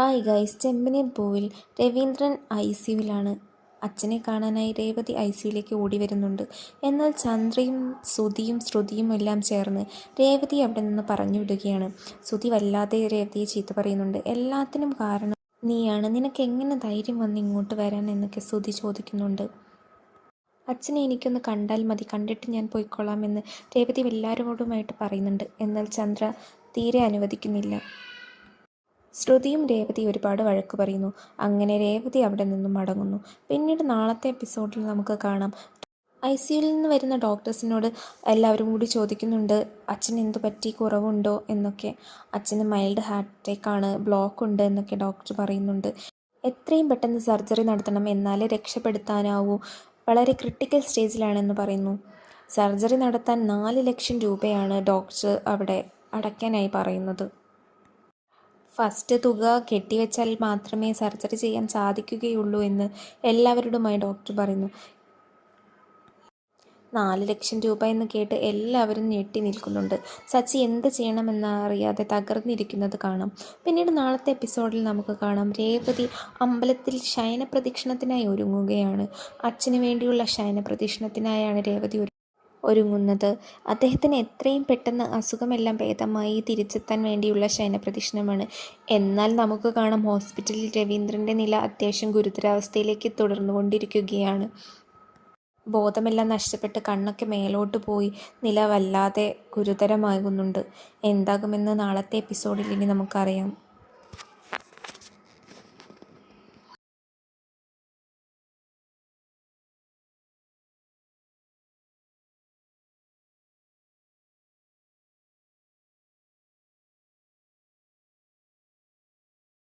Hi guys ചെമ്പനീർ പൂവിൽ Raveendran I സിയുവിലാണ്. അച്ഛനെ കാണാനായി രേവതി ഐ സിയിലേക്ക് ഓടി വരുന്നുണ്ട്. എന്നാൽ ചന്ദ്രയും ശ്രുതിയും ശ്രുതിയും എല്ലാം ചേർന്ന് രേവതി അവിടെ നിന്ന് പറഞ്ഞു വിടുകയാണ് ശ്രുതി വല്ലാതെ രേവതിയെ ചീത്ത പറയുന്നുണ്ട്. എല്ലാത്തിനും കാരണം നീയാണ്. നിനക്ക് എങ്ങനെ ധൈര്യം വന്ന് ഇങ്ങോട്ട് വരാൻ എന്നൊക്കെ ശ്രുതി ചോദിക്കുന്നുണ്ട്. അച്ഛനെ എനിക്കൊന്ന് കണ്ടാൽ മതി. കണ്ടിട്ട് ഞാൻ പോയിക്കൊള്ളാമെന്ന് രേവതി എല്ലാവരോടുമായിട്ട് പറയുന്നുണ്ട്. എന്നാൽ ചന്ദ്ര തീരെ അനുവദിക്കുന്നില്ല. ശ്രുതിയും രേവതി ഒരുപാട് വഴക്ക് പറയുന്നു. അങ്ങനെ രേവതി അവിടെ നിന്നും മടങ്ങുന്നു. പിന്നീട് നാളത്തെ എപ്പിസോഡിൽ നമുക്ക് കാണാം. ഐ സിയുയിൽ നിന്ന് വരുന്ന ഡോക്ടേഴ്സിനോട് എല്ലാവരും കൂടി ചോദിക്കുന്നുണ്ട് അച്ഛൻ എന്തു പറ്റി? കുറവുണ്ടോ? എന്നൊക്കെ. അച്ഛന് മൈൽഡ് ഹാർട്ട് അറ്റാക്ക് ആണ് ബ്ലോക്ക് ഉണ്ട് എന്നൊക്കെ ഡോക്ടർ പറയുന്നുണ്ട്. എത്രയും പെട്ടെന്ന് സർജറി നടത്തണം എന്നാലേ രക്ഷപ്പെടുത്താനാവൂ. വളരെ ക്രിട്ടിക്കൽ സ്റ്റേജിലാണെന്ന് പറയുന്നു. സർജറി നടത്താൻ നാല് ലക്ഷം രൂപയാണ് ഡോക്ടർ അവിടെ അടയ്ക്കാനായി പറയുന്നത്. ഫസ്റ്റ് തുക കെട്ടിവെച്ചാൽ മാത്രമേ സർജറി ചെയ്യാൻ സാധിക്കുകയുള്ളൂ എന്ന് എല്ലാവരോടുമായി ഡോക്ടർ പറയുന്നു. നാല് ലക്ഷം രൂപ എന്ന് കേട്ട് എല്ലാവരും ഞെട്ടി നിൽക്കുന്നുണ്ട്. സച്ചി എന്ത് ചെയ്യണമെന്ന് അറിയാതെ തകർന്നിരിക്കുന്നത് കാണാം. പിന്നീട് നാളത്തെ എപ്പിസോഡിൽ നമുക്ക് കാണാം. രേവതി അമ്പലത്തിൽ ശയന പ്രദക്ഷിണത്തിനായി ഒരുങ്ങുകയാണ്. അച്ഛന് വേണ്ടിയുള്ള ശയന പ്രദക്ഷിണത്തിനായാണ് രേവതി ഒരുങ്ങുന്നത്. അദ്ദേഹത്തിന് എത്രയും പെട്ടെന്ന് അസുഖമെല്ലാം ഭേദമായി തിരിച്ചെത്താൻ വേണ്ടിയുള്ള ശയനപ്രദക്ഷിണമാണ്. എന്നാൽ നമുക്ക് കാണാം ഹോസ്പിറ്റലിൽ രവീന്ദ്രന്റെ നില അത്യാവശ്യം ഗുരുതരാവസ്ഥയിലേക്ക് തുടർന്നുകൊണ്ടിരിക്കുകയാണ്. ബോധമെല്ലാം നഷ്ടപ്പെട്ട് കണ്ണൊക്കെ മേലോട്ട് പോയി. നില വല്ലാതെ ഗുരുതരമാകുന്നുണ്ട്. എന്താകുമെന്ന് നാളത്തെ എപ്പിസോഡിൽ ഇനി നമുക്കറിയാം.